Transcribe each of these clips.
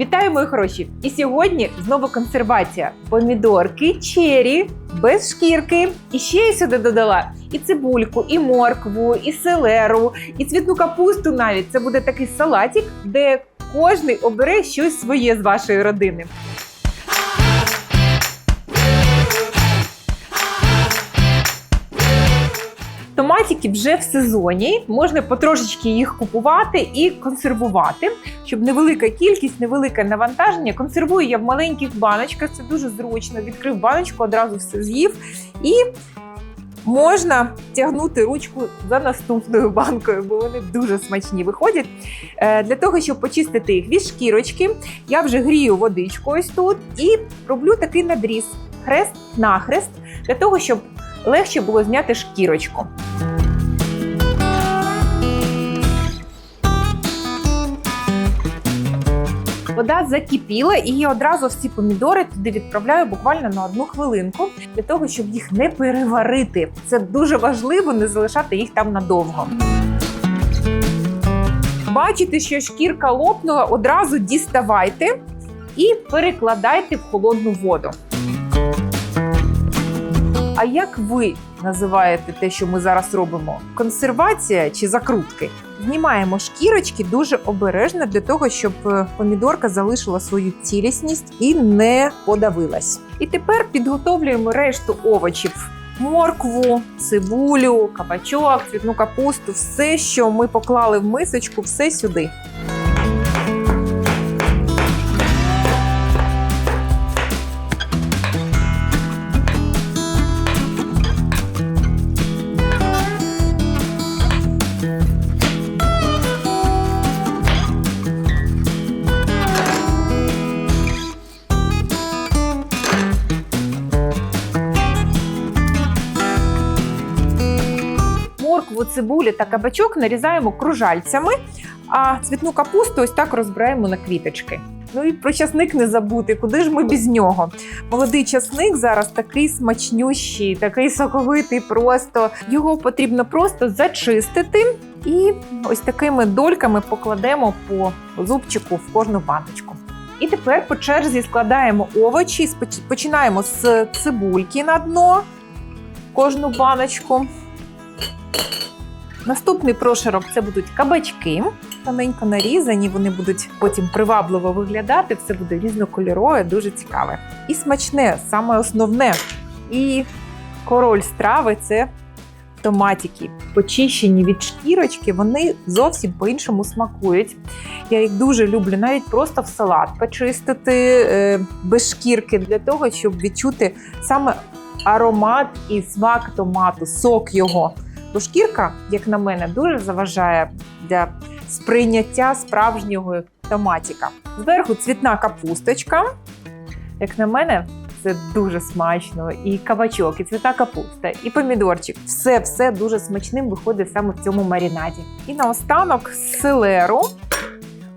Вітаю, мої хороші! І сьогодні знову консервація. Помідорки, чері, без шкірки. І ще я сюди додала і цибульку, і моркву, і селеру, і цвітну капусту навіть. Це буде такий салатик, де кожний обере щось своє з вашої родини. Томатики вже в сезоні, можна потрошечки їх купувати і консервувати, щоб невелика кількість, невелике навантаження. Консервую я в маленьких баночках, це дуже зручно. Відкрив баночку, одразу все з'їв. І можна тягнути ручку за наступною банкою, бо вони дуже смачні виходять. Е, Для того, щоб почистити їх від шкірочки, я вже грію водичку ось тут і роблю такий надріз хрест-нахрест, для того, щоб легше було зняти шкірочку. Вода закипіла, і одразу всі помідори туди відправляю буквально на одну хвилинку для того, щоб їх не переварити. Це дуже важливо не залишати їх там надовго. Бачите, що шкірка лопнула, одразу діставайте і перекладайте в холодну воду. А як ви називаєте те, що ми зараз робимо? Консервація чи закрутки? Знімаємо шкірочки дуже обережно для того, щоб е, помідорка залишила свою цілісність і не подавилась. І тепер підготовлюємо решту овочів. Моркву, цибулю, кабачок, цвітну капусту, все, що ми поклали в мисочку, все сюди. Цибулю та кабачок нарізаємо кружальцями, а цвітну капусту ось так розбираємо на квіточки. Ну і про часник не забути, куди ж ми без нього. Молодий часник зараз такий смачнющий, такий соковитий. Просто його потрібно просто зачистити і ось такими дольками покладемо по зубчику в кожну баночку. І тепер по черзі складаємо овочі. Починаємо з цибульки на дно кожну баночку. Наступний прошарок це будуть кабачки, тоненько нарізані. Вони будуть потім привабливо виглядати. Все буде різнокольорове, дуже цікаве. І смачне, саме основне. І король страви це томатики. Почищені від шкірочки, вони зовсім по-іншому смакують. Я їх дуже люблю, навіть просто в салат почистити е, без шкірки для того, щоб відчути саме аромат і смак томату, сок його. Бо шкірка, як на мене, дуже заважає для сприйняття справжнього томатіка. Зверху цвітна капусточка. Як на мене, це дуже смачно. І кабачок, і цвіта капуста, і помідорчик. Все все дуже смачним виходить саме в цьому марінаді. І наостанок селеру.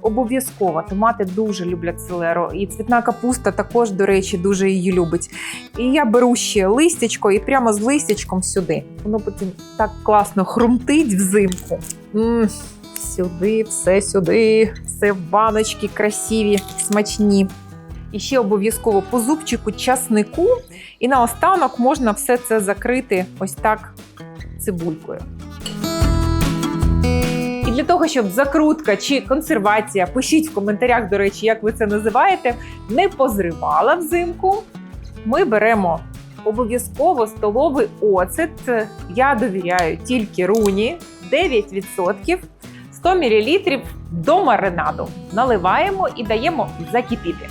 Обов'язково томати дуже люблять селеру, і цвітна капуста також, до речі, дуже її любить. І я беру ще листячко і прямо з листячком сюди. Воно потім так класно хрумтить взимку. м сюди, все сюди, все в баночки красиві, смачні. І ще обов'язково по зубчику часнику. І наостанок можна все це закрити ось так цибулькою. Для того, щоб закрутка чи консервація, пишіть в коментарях, до речі, як ви це називаєте, не позривала взимку. Ми беремо обов'язково столовий оцет. Я довіряю тільки руні 9%, 100 мл до маринаду. Наливаємо і даємо закипіти.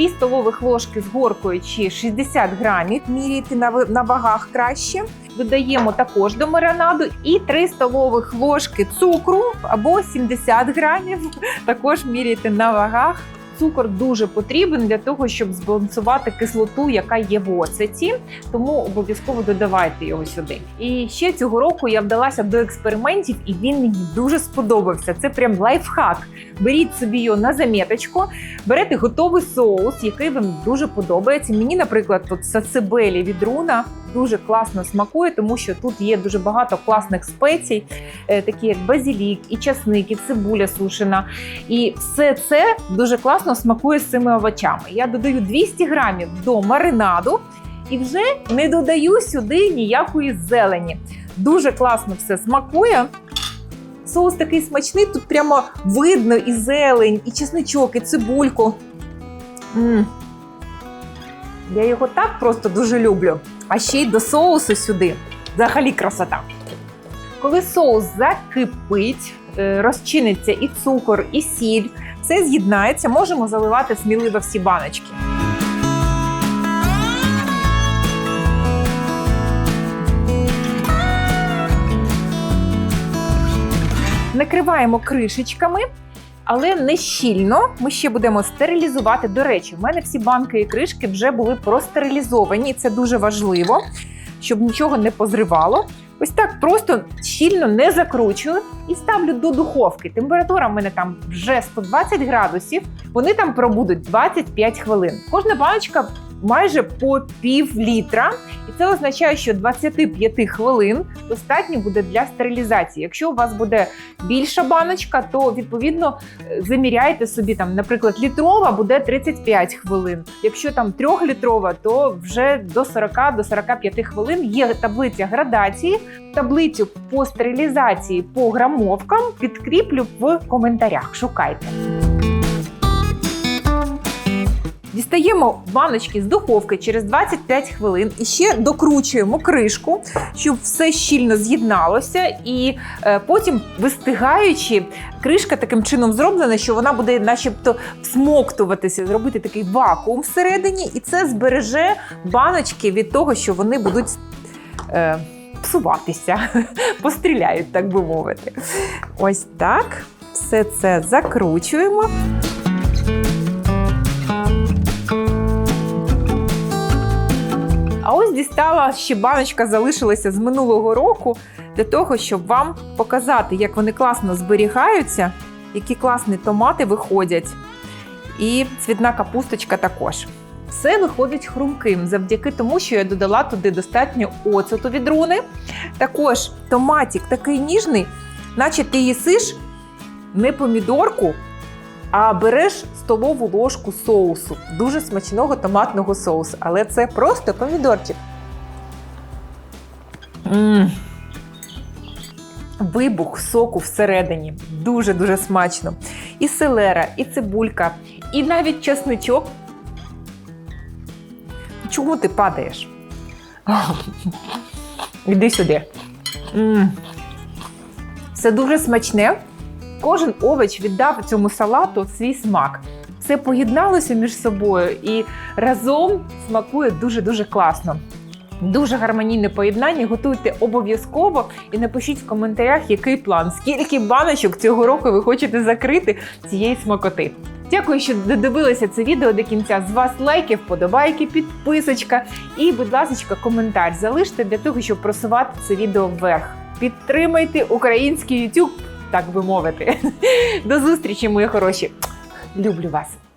2 столових ложки з горкою чи 60 грамів, міряйте на, вагах краще. Додаємо також до маринаду і 3 столових ложки цукру або 70 грамів. Також міряйте на вагах. Цукор дуже потрібен для того, щоб збалансувати кислоту, яка є в оцеті, тому обов'язково додавайте його сюди. І ще цього року я вдалася до експериментів, і він мені дуже сподобався. Це прям лайфхак. Беріть собі його на заміточку, берете готовий соус, який вам дуже подобається. Мені, наприклад, тут сацебелі від руна дуже класно смакує, тому що тут є дуже багато класних спецій, е, такі як базілік, і часник, і цибуля сушена. І все це дуже класно смакує з цими овочами. Я додаю 200 грамів до маринаду і вже не додаю сюди ніякої зелені. Дуже класно все смакує. Соус такий смачний, тут прямо видно і зелень, і чесничок, і цибульку. м Я його так просто дуже люблю. А ще й до соусу сюди. Взагалі красота. Коли соус закипить, е, розчиниться і цукор, і сіль, все з'єднається, можемо заливати сміливо всі баночки. Накриваємо кришечками, але не щільно. Ми ще будемо стерилізувати. До речі, в мене всі банки і кришки вже були простерилізовані. Це дуже важливо, щоб нічого не позривало. Ось так просто щільно не закручую і ставлю до духовки. Температура в мене там вже 120 градусів. Вони там пробудуть 25 хвилин. Кожна баночка майже по пів літра, і це означає, що 25 хвилин достатньо буде для стерилізації. Якщо у вас буде більша баночка, то відповідно е, заміряйте собі там, наприклад, літрова буде 35 хвилин. Якщо там трьохлітрова, то вже до 40 до 45 хвилин є таблиця градації. Таблицю по стерилізації по грамовкам підкріплю в коментарях. Шукайте. Дістаємо баночки з духовки через 25 хвилин і ще докручуємо кришку, щоб все щільно з'єдналося. І е, потім, вистигаючи, кришка таким чином зроблена, що вона буде, начебто, всмоктуватися, зробити такий вакуум всередині, і це збереже баночки від того, що вони будуть. Е, Псуватися, постріляють, так би мовити. Ось так. Все це закручуємо. Дістала ще баночка залишилася з минулого року для того, щоб вам показати, як вони класно зберігаються, які класні томати виходять. І цвітна капусточка також. Все виходить хрумким завдяки тому, що я додала туди достатньо оцету від руни. Також томатик такий ніжний, наче ти їсиш не помідорку, а береш столову ложку соусу, дуже смачного томатного соусу. Але це просто помідорчик. Вибух соку всередині. Дуже-дуже смачно. І селера, і цибулька, і навіть чесничок. Чому ти падаєш? Іди сюди. м Це дуже смачне. Кожен овоч віддав цьому салату свій смак. Все поєдналося між собою і разом смакує дуже-дуже класно. Дуже гармонійне поєднання. Готуйте обов'язково і напишіть в коментарях, який план, скільки баночок цього року ви хочете закрити цієї смакоти. Дякую, що додивилися це відео до кінця. З вас лайки, вподобайки, підписочка і, будь ласка, коментар залиште для того, щоб просувати це відео вверх. Підтримайте український YouTube, так би мовити. До зустрічі, мої хороші. Люблю вас.